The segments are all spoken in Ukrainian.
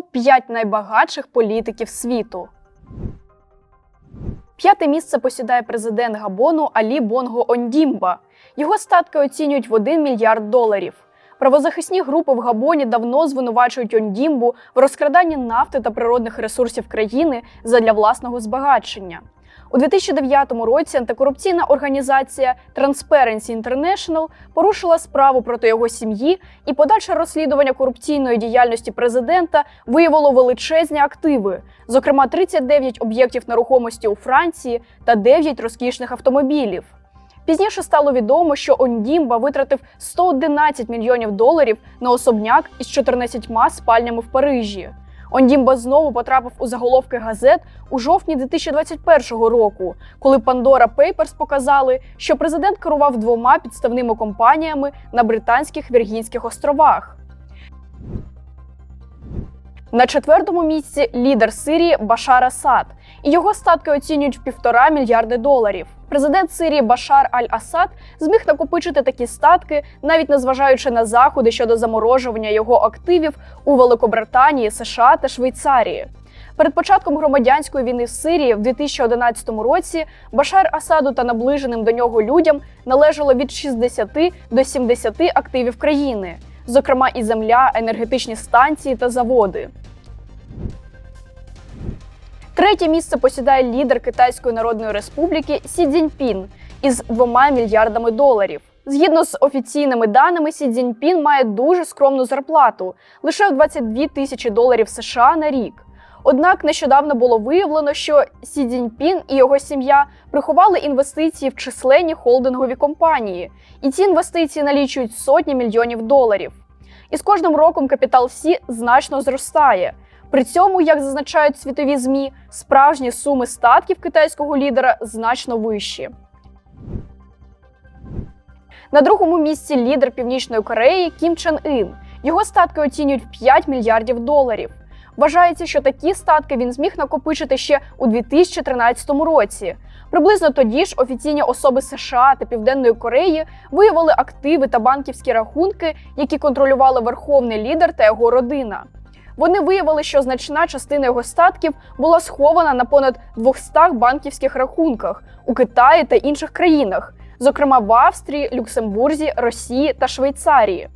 топ 5 найбагатших політиків світу. П'яте місце посідає президент Габону Алі Бонго Ондімба. Його статки оцінюють в 1 мільярд доларів. Правозахисні групи в Габоні давно звинувачують Ондімбу в розкраданні нафти та природних ресурсів країни задля власного збагачення. У 2009 році антикорупційна організація Transparency International порушила справу проти його сім'ї, і подальше розслідування корупційної діяльності президента виявило величезні активи, зокрема 39 об'єктів нерухомості у Франції та 9 розкішних автомобілів. Пізніше стало відомо, що Ондімба витратив 111 мільйонів доларів на особняк із 14 спальнями в Парижі. Ондімба знову потрапив у заголовки газет у жовтні 2021 року, коли Pandora Papers показали, що президент керував двома підставними компаніями на британських Віргінських островах. На четвертому місці лідер Сирії Башар Асад, і його статки оцінюють в півтора мільярди доларів. Президент Сирії Башар Аль-Асад зміг накопичити такі статки, навіть незважаючи на заходи щодо заморожування його активів у Великобританії, США та Швейцарії. Перед початком громадянської війни в Сирії в 2011 році Башар Асаду та наближеним до нього людям належало від 60 до 70 активів країни, зокрема і земля, енергетичні станції та заводи. Третє місце посідає лідер Китайської Народної Республіки Сі Цзіньпін із 2 мільярдами доларів. Згідно з офіційними даними, Сі Цзіньпін має дуже скромну зарплату лише в 22 тисячі доларів США на рік. Однак нещодавно було виявлено, що Сі Цзіньпін і його сім'я приховали інвестиції в численні холдингові компанії, і ці інвестиції налічують сотні мільйонів доларів. І з кожним роком капітал Сі значно зростає. При цьому, як зазначають світові змі, справжні суми статків китайського лідера значно вищі. На другому місці лідер Північної Кореї Кім Чен Ін. Його статки оцінюють в 5 мільярдів доларів. Вважається, що такі статки він зміг накопичити ще у 2013 році. Приблизно тоді ж офіційні особи США та Південної Кореї виявили активи та банківські рахунки, які контролювали верховний лідер та його родина. Вони виявили, що значна частина його статків була схована на понад 200 банківських рахунках у Китаї та інших країнах, зокрема в Австрії, Люксембурзі, Росії та Швейцарії.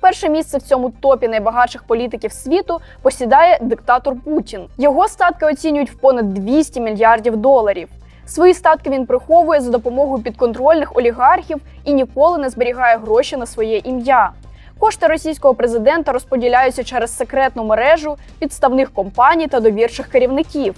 Перше місце в цьому топі найбагатших політиків світу посідає диктатор Путін. Його статки оцінюють в понад 200 мільярдів доларів. Свої статки він приховує за допомогою підконтрольних олігархів і ніколи не зберігає гроші на своє ім'я. Кошти російського президента розподіляються через секретну мережу підставних компаній та довірчих керівників.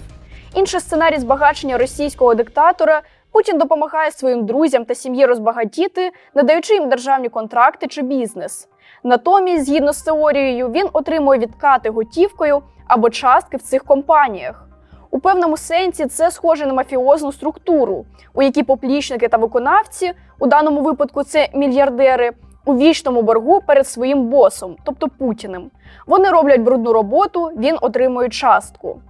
Інший сценарій збагачення російського диктатора Путін допомагає своїм друзям та сім'ї розбагатіти, надаючи їм державні контракти чи бізнес. Натомість, згідно з теорією, він отримує відкати готівкою або частки в цих компаніях. У певному сенсі це схоже на мафіозну структуру, у якій поплічники та виконавці, у даному випадку це мільярдери, у вічному боргу перед своїм босом, тобто Путіним. Вони роблять брудну роботу, він отримує частку.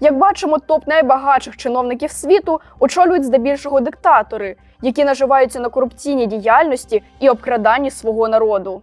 Як бачимо, топ найбагатших чиновників світу очолюють здебільшого диктатори, які наживаються на корупційній діяльності і обкраданні свого народу.